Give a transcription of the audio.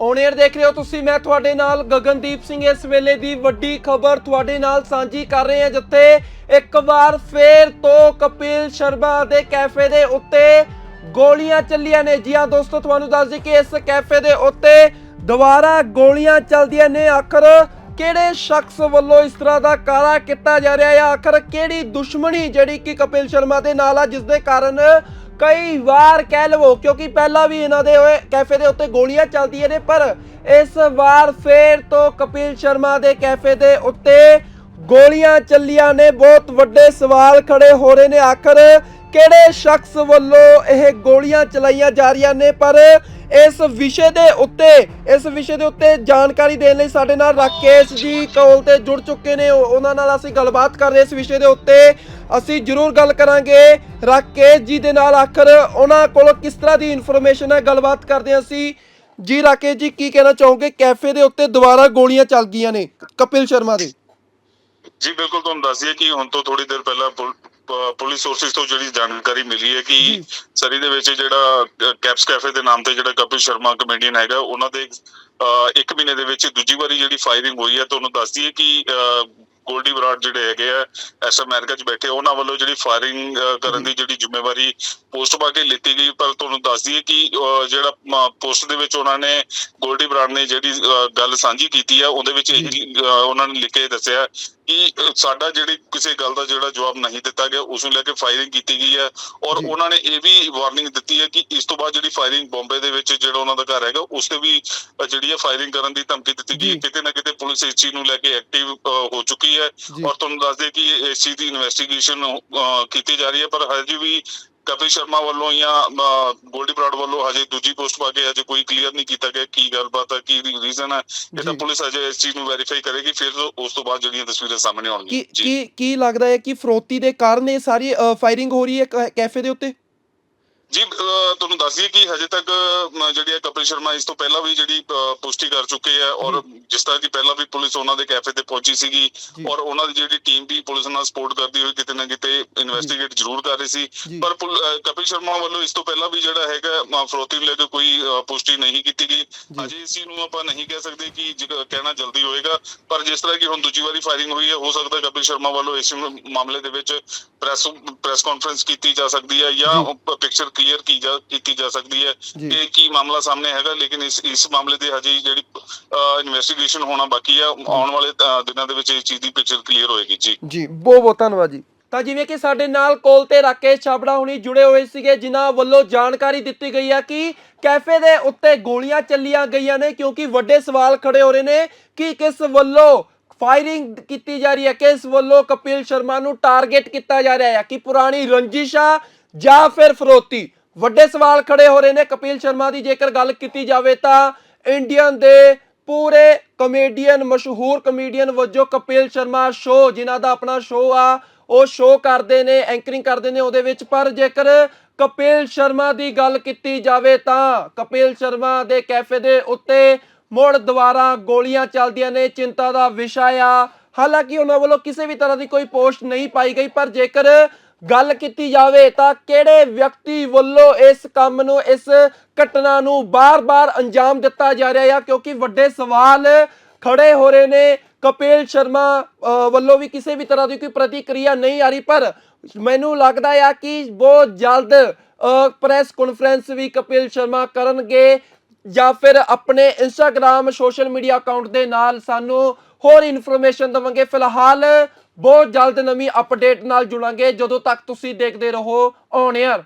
ਔਨੇਅਰ ਦੇਖ ਰਹੇ ਹੋ ਤੁਸੀਂ, ਮੈਂ ਤੁਹਾਡੇ ਨਾਲ ਗਗਨਦੀਪ ਸਿੰਘ। ਇਸ ਵੇਲੇ ਦੀ ਵੱਡੀ ਖਬਰ ਤੁਹਾਡੇ ਨਾਲ ਸਾਂਝੀ ਕਰ ਰਹੇ ਹਾਂ, ਜਿੱਥੇ ਇੱਕ ਵਾਰ ਫੇਰ ਤੋਂ ਕਪਿਲ ਸ਼ਰਮਾ ਦੇ ਕੈਫੇ ਦੇ ਉੱਤੇ ਗੋਲੀਆਂ ਚੱਲੀਆਂ ਨੇ। ਜੀ ਹਾਂ ਦੋਸਤੋ, ਤੁਹਾਨੂੰ ਦੱਸ ਦਈਏ ਕਿ ਇਸ ਕੈਫੇ ਦੇ ਉੱਤੇ ਦੁਬਾਰਾ ਗੋਲੀਆਂ ਚੱਲਦੀਆਂ ਨੇ। ਆਖਰ ਕਿਹੜੇ ਸ਼ਖਸ ਵੱਲੋਂ ਇਸ ਤਰ੍ਹਾਂ ਦਾ ਕਾਰਾ ਕੀਤਾ ਜਾ ਰਿਹਾ ਹੈ? ਆਖਰ ਕਿਹੜੀ ਦੁਸ਼ਮਣੀ ਜਿਹੜੀ ਕਿ ਕਪਿਲ ਸ਼ਰਮਾ ਦੇ ਨਾਲ ਆ, ਜਿਸ ਦੇ ਕਾਰਨ ਕਈ ਵਾਰ ਕਹਿ ਲਵੋ, ਕਿਉਂਕਿ ਪਹਿਲਾਂ ਵੀ ਇਹਨਾਂ ਦੇ ਹੋਏ ਕੈਫੇ ਦੇ ਉੱਤੇ ਗੋਲੀਆਂ ਚੱਲਦੀਆਂ ਨੇ, ਪਰ ਇਸ ਵਾਰ ਫੇਰ ਤੋਂ ਕਪਿਲ ਸ਼ਰਮਾ ਦੇ ਕੈਫੇ ਦੇ ਉੱਤੇ ਗੋਲੀਆਂ ਚੱਲੀਆਂ ਨੇ, ਬਹੁਤ ਵੱਡੇ ਸਵਾਲ ਖੜੇ ਹੋ ਰਹੇ ਨੇ। ਆਖਰ ਕਿਹੜੇ ਸ਼ਖਸ ਵੱਲੋਂ ਇਹ ਗੋਲੀਆਂ ਚਲਾਈਆਂ ਜਾ ਰਹੀਆਂ ਨੇ? ਪਰ ਇਸ ਵਿਸ਼ੇ ਦੇ ਉੱਤੇ, ਇਸ ਵਿਸ਼ੇ ਦੇ ਉੱਤੇ ਜਾਣਕਾਰੀ ਦੇਣ ਲਈ ਸਾਡੇ ਨਾਲ ਰਾਕੇਸ਼ ਜੀ ਕਾਲ ਤੇ ਜੁੜ ਚੁੱਕੇ ਨੇ। ਉਹਨਾਂ ਨਾਲ ਅਸੀਂ ਗੱਲਬਾਤ ਕਰ ਰਹੇ ਇਸ ਵਿਸ਼ੇ ਦੇ ਉੱਤੇ। ਅਸੀਂ ਜ਼ਰੂਰ ਗੱਲ ਕਰਾਂਗੇ। ਰਾਕੇਸ਼ ਜੀ ਦੇ ਨਾਲ ਆਖਰ ਉਹਨਾਂ ਕੋਲ ਕਿਸ ਤਰ੍ਹਾਂ ਦੀ ਇਨਫੋਰਮੇਸ਼ਨ ਹੈ? ਗੱਲਬਾਤ ਕਰਦੇ ਹਾਂ ਅਸੀਂ। ਜੀ ਰਾਕੇਸ਼ ਜੀ ਕੀ ਕਹਿਣਾ ਚਾਹੋਗੇ? ਕੈਫੇ ਦੇ ਉੱਤੇ ਦੁਬਾਰਾ ਗੋਲੀਆਂ ਚੱਲ ਗਈਆਂ ਨੇ ਕਪਿਲ ਸ਼ਰਮਾ ਦੇ। ਜੀ ਬਿਲਕੁਲ ਤੁਹਾਨੂੰ ਦੱਸ ਦਈਏ ਕਿ ਹੁਣ ਤੋਂ ਥੋੜੀ ਦੇਰ ਪਹਿਲਾਂ ਪੁਲਿਸ ਸੋਰਸਿਸ ਤੋਂ ਜਿਹੜੀ ਜਾਣਕਾਰੀ ਮਿਲੀ ਹੈ ਕਿ। ਸਰੀ ਦੇ ਵਿੱਚ ਜਿਹੜਾ ਕੈਪਸ ਕੈਫੇ ਦੇ ਨਾਮ ਤੇ ਜਿਹੜਾ ਕਪਿਲ ਸ਼ਰਮਾ ਕਮੇਡੀਅਨ ਹੈਗਾ ਉਹਨਾਂ ਦੇ ਇੱਕ ਮਹੀਨੇ ਦੇ ਵਿੱਚ ਦੂਜੀ ਵਾਰੀ ਜਿਹੜੀ ਫਾਇਰਿੰਗ ਹੋਈ ਹੈ ਤੁਹਾਨੂੰ ਦੱਸ ਦਈਏ ਕਿ ਗੋਲਡੀ ਬਰਾਡ ਜਿਹੜੇ ਹੈਗੇ ਆ ਐਸ ਅਮਰੀਕਾ 'ਚ ਬੈਠੇ ਉਹਨਾਂ ਵੱਲੋਂ ਜਿਹੜੀ ਫਾਇਰਿੰਗ ਕਰਨ ਦੀ ਜਿਹੜੀ ਜ਼ਿੰਮੇਵਾਰੀ ਪੋਸਟ ਪਾ ਕੇ ਲਿੱਤੀ ਗਈ ਪਰ ਤੁਹਾਨੂੰ ਦੱਸ ਦਈਏ ਕਿ ਜਿਹੜਾ ਪੋਸਟ ਦੇ ਵਿੱਚ ਉਹਨਾਂ ਨੇ ਗੋਲਡੀ ਬਰਾਡ ਨੇ ਜਿਹੜੀ ਗੱਲ ਸਾਂਝੀ ਕੀਤੀ ਆ ਉਹਦੇ ਵਿੱਚ ਇਹ ਉਹਨਾਂ ਨੇ ਲਿਖ ਕੇ ਦੱਸਿਆ ਕਿ ਸਾਡਾ ਜਿਹੜੀ ਕਿਸੇ ਗੱਲ ਦਾ ਜਿਹੜਾ ਜਵਾਬ ਨਹੀਂ ਦਿੱਤਾ ਗਿਆ ਉਸ ਨੂੰ ਲੈ ਕੇ ਫਾਇਰਿੰਗ ਕੀਤੀ ਗਈ ਹੈ ਔਰ। ਉਹਨਾਂ ਨੇ ਇਹ ਵੀ ਵਾਰਨਿੰਗ ਦਿੱਤੀ ਹੈ ਕਿ ਇਸ ਤੋਂ ਬਾਅਦ ਜਿਹੜੀ ਫਾਇਰਿੰਗ ਬੰਬੇ ਦੇ ਵਿੱਚ ਜਿਹੜਾ ਉਹਨਾਂ ਦਾ ਘਰ ਹੈਗਾ ਉਸ ਤੇ ਵੀ ਜਿਹੜੀ ਹੈ ਫਾਇਰਿੰਗ ਕਰਨ ਦੀ ਧਮਕੀ ਦਿੱਤੀ ਗਈ। ਕਿਤੇ ਨਾ ਕਿਤੇ ਪੁਲਿਸ ਇਸ ਚੀਜ਼ ਨੂੰ ਲੈ ਕੇ ਐਕਟਿਵ ਹੋ ਚੁੱਕੀ ਹੈ। ਔਰ ਤੁਹਾਨੂੰ ਦੱਸ ਦੇ ਕਿ ਇਸ ਚੀਜ਼ ਦੀ ਇਨਵੈਸਟੀਗੇਸ਼ਨ ਕੀਤੀ ਜਾ ਰਹੀ ਹੈ ਪਰ ਹਜੇ ਵੀ ਕਪਿਲ ਸ਼ਰਮਾ ਵੱਲੋਂ ਜਾਂ ਗੋਲਡੀ ਬਰਾਡ ਵੱਲੋਂ ਹਜੇ ਦੂਜੀ ਪੋਸਟ ਪਾ ਕੇ ਹਜੇ ਕੋਈ ਕਲੀਅਰ ਨਹੀਂ ਕੀਤਾ ਗਿਆ ਕੀ ਗੱਲਬਾਤ ਹੈ ਕੀ ਰੀਜ਼ਨ ਹੈ। ਇਹ ਤਾਂ। ਪੁਲਿਸ ਹਜੇ ਇਸ ਚੀਜ਼ ਨੂੰ ਵੈਰੀਫਾਈ ਕਰੇਗੀ ਫਿਰ ਉਸ ਤੋਂ ਬਾਅਦ ਜਿਹੜੀਆਂ ਤਸਵੀਰਾਂ ਸਾਹਮਣੇ ਆਉਣਗੀਆਂ। ਕੀ ਕੀ ਲੱਗਦਾ ਹੈ ਕਿ ਫਰੋਤੀ ਦੇ ਕਾਰਨ ਇਹ ਸਾਰੀ ਫਾਇਰਿੰਗ ਹੋ ਰਹੀ ਹੈ ਕੈਫੇ ਦੇ ਉੱਤੇ? ਜੀ ਤੁਹਾਨੂੰ ਦੱਸ ਦਈਏ ਕਿ ਹਜੇ ਤੱਕ ਜਿਹੜੀ ਹੈ ਕਪਿਲ ਸ਼ਰਮਾ ਇਸ ਤੋਂ ਪਹਿਲਾਂ ਵੀ ਜਿਹੜੀ ਪੁਸ਼ਟੀ ਕਰ ਚੁੱਕੇ ਆ ਔਰ ਜਿਸ ਤਰ੍ਹਾਂ ਕਿ ਪਹਿਲਾਂ ਵੀ ਪੁਲਿਸ ਉਹਨਾਂ ਦੇ ਕੈਫੇ ਤੇ ਪਹੁੰਚੀ ਸੀਗੀ। ਔਰ ਉਹਨਾਂ ਦੀ ਜਿਹੜੀ ਟੀਮ ਵੀ ਪੁਲਿਸ ਨਾਲ ਸਪੋਰਟ ਕਰਦੀ ਹੋਈ ਕਿਤੇ ਨਾ ਕਿਤੇ ਇਨਵੈਸਟੀਗੇਟ ਜ਼ਰੂਰ ਕਰ ਰਹੀ ਸੀ। ਪਰ ਕਪਿਲ ਸ਼ਰਮਾ ਵੱਲੋਂ ਇਸ ਤੋਂ ਪਹਿਲਾਂ ਵੀ ਜਿਹੜਾ ਹੈਗਾ ਫਰੋਤੀ ਨੂੰ ਲੈ ਕੇ ਕੋਈ ਪੁਸ਼ਟੀ ਨਹੀਂ ਕੀਤੀ ਗਈ। ਅਜੇ ਇਸ ਨੂੰ ਆਪਾਂ ਨਹੀਂ ਕਹਿ ਸਕਦੇ ਕਿ ਕਹਿਣਾ ਜਲਦੀ ਹੋਏਗਾ ਪਰ ਜਿਸ ਤਰ੍ਹਾਂ ਕਿ ਹੁਣ ਦੂਜੀ ਵਾਰੀ ਫਾਇਰਿੰਗ ਹੋਈ ਹੈ ਹੋ ਸਕਦਾ ਕਪਿਲ ਸ਼ਰਮਾ ਵੱਲੋਂ ਇਸ ਮਾਮਲੇ ਦੇ ਵਿੱਚ ਪ੍ਰੈਸ ਪ੍ਰੈਸ ਕਾਨਫਰੰਸ ਕੀਤੀ ਜਾ ਸਕਦੀ ਹੈ ਜਾਂ ਪਿਕਚਰ ਕਲੀਅਰ ਕੀ ਜਾ ਕੀਤੀ ਜਾ ਸਕਦੀ ਹੈ। ਕਿ ਕੀ ਮਾਮਲਾ ਸਾਹਮਣੇ ਹੈਗਾ ਲੇਕਿਨ ਇਸ ਇਸ ਮਾਮਲੇ ਤੇ ਹਜੇ ਜਿਹੜੀ ਇਨਵੈਸਟੀਗੇਸ਼ਨ ਹੋਣਾ ਬਾਕੀ ਆ ਆਉਣ ਵਾਲੇ ਦਿਨਾਂ ਦੇ ਵਿੱਚ ਇਸ ਚੀਜ਼ ਦੀ ਪਿਕਚਰ ਕਲੀਅਰ ਹੋਏਗੀ ਜੀ। ਜੀ ਬਹੁਤ ਬਹੁਤ ਧੰਨਵਾਦ ਜੀ। ਤਾਂ ਜਿਵੇਂ ਕਿ ਸਾਡੇ ਨਾਲ ਕੋਲ ਤੇ ਰਾਕੇਸ਼ ਛਾਬੜਾ ਹੁਣੀ ਜੁੜੇ ਹੋਏ ਸੀਗੇ ਜਿਨ੍ਹਾਂ ਵੱਲੋਂ ਜਾਣਕਾਰੀ ਦਿੱਤੀ ਗਈ ਹੈ ਕਿ ਕੈਫੇ ਦੇ ਉੱਤੇ ਗੋਲੀਆਂ ਚੱਲੀਆਂ ਗਈਆਂ ਨੇ ਕਿਉਂਕਿ ਵੱਡੇ ਸਵਾਲ ਖੜੇ ਹੋ ਰਹੇ ਨੇ ਕਿ ਕਿਸ ਵੱਲੋਂ ਫਾਇਰਿੰਗ ਕੀਤੀ ਜਾ ਰਹੀ ਹੈ ਕਿਸ ਵੱਲੋਂ ਕਪਿਲ ਸ਼ਰਮਾ ਨੂੰ ਟਾਰਗੇਟ ਕੀਤਾ ਜਾ ਰਿਹਾ ਹੈ ਕਿ ਪੁਰਾਣੀ ਰੰਜਿਸ਼ ਆ ਜਾਂ ਫਿਰ ਫਰੋਤੀ? ਵੱਡੇ ਸਵਾਲ ਖੜੇ ਹੋ ਰਹੇ ਨੇ। ਕਪਿਲ ਸ਼ਰਮਾ ਦੀ ਜੇਕਰ ਗੱਲ ਕੀਤੀ ਜਾਵੇ ਤਾਂ ਇੰਡੀਅਨ ਦੇ ਪੂਰੇ ਕਮੇਡੀਅਨ ਮਸ਼ਹੂਰ ਕਮੇਡੀਅਨ ਵਜੋਂ ਕਪਿਲ ਸ਼ਰਮਾ ਸ਼ੋ ਜਿਨ੍ਹਾਂ ਦਾ ਆਪਣਾ ਸ਼ੋ ਆ, ਉਹ ਸ਼ੋ ਕਰਦੇ ਨੇ ਐਂਕਰਿੰਗ ਕਰਦੇ ਨੇ ਉਹਦੇ ਵਿੱਚ। ਪਰ ਜੇਕਰ ਕਪਿਲ ਸ਼ਰਮਾ ਦੀ ਗੱਲ ਕੀਤੀ ਜਾਵੇ ਤਾਂ ਕਪਿਲ ਸ਼ਰਮਾ ਦੇ ਕੈਫੇ ਦੇ ਉੱਤੇ ਮੁੜ ਦੁਬਾਰਾ ਗੋਲੀਆਂ ਚੱਲਦੀਆਂ ਨੇ, ਚਿੰਤਾ ਦਾ ਵਿਸ਼ਾ ਆ। ਹਾਲਾਂਕਿ ਉਹਨਾਂ ਵੱਲੋਂ ਕਿਸੇ ਵੀ ਤਰ੍ਹਾਂ ਦੀ ਕੋਈ ਪੋਸਟ ਨਹੀਂ ਪਾਈ ਗਈ, ਪਰ ਜੇਕਰ ਗੱਲ ਕੀਤੀ ਜਾਵੇ ਤਾਂ ਕਿਹੜੇ ਵਿਅਕਤੀ ਵੱਲੋਂ ਇਸ ਕੰਮ ਨੂੰ, ਇਸ ਘਟਨਾ ਨੂੰ ਬਾਰ-ਬਾਰ ਅੰਜਾਮ ਦਿੱਤਾ ਜਾ ਰਿਹਾ ਹੈ ਕਿਉਂਕਿ ਵੱਡੇ ਸਵਾਲ ਖੜੇ ਹੋ ਰਹੇ ਨੇ। ਕਪਿਲ ਸ਼ਰਮਾ ਵੱਲੋਂ ਵੀ ਕਿਸੇ ਵੀ ਤਰ੍ਹਾਂ ਦੀ ਕੋਈ ਪ੍ਰਤੀਕਿਰਿਆ ਨਹੀਂ ਆ ਰਹੀ, ਪਰ ਮੈਨੂੰ ਲੱਗਦਾ ਆ ਕਿ ਬਹੁਤ ਜਲਦ ਪ੍ਰੈਸ ਕਾਨਫਰੰਸ ਵੀ ਕਪਿਲ ਸ਼ਰਮਾ ਕਰਨਗੇ ਜਾਂ ਫਿਰ ਆਪਣੇ ਇੰਸਟਾਗ੍ਰam ਸੋਸ਼ਲ ਮੀਡੀਆ ਅਕਾਊਂਟ ਦੇ ਨਾਲ ਸਾਨੂੰ ਹੋਰ ਇਨਫੋਰਮੇਸ਼ਨ ਦਵਾਂਗੇ। ਫਿਲਹਾਲ ਬਹੁਤ ਜਲਦ ਨਵੀਂ ਅਪਡੇਟ ਨਾਲ ਜੁੜਾਂਗੇ। ਜਦੋਂ ਤੱਕ ਤੁਸੀਂ ਦੇਖਦੇ ਰਹੋ ਔਨ 에ਅਰ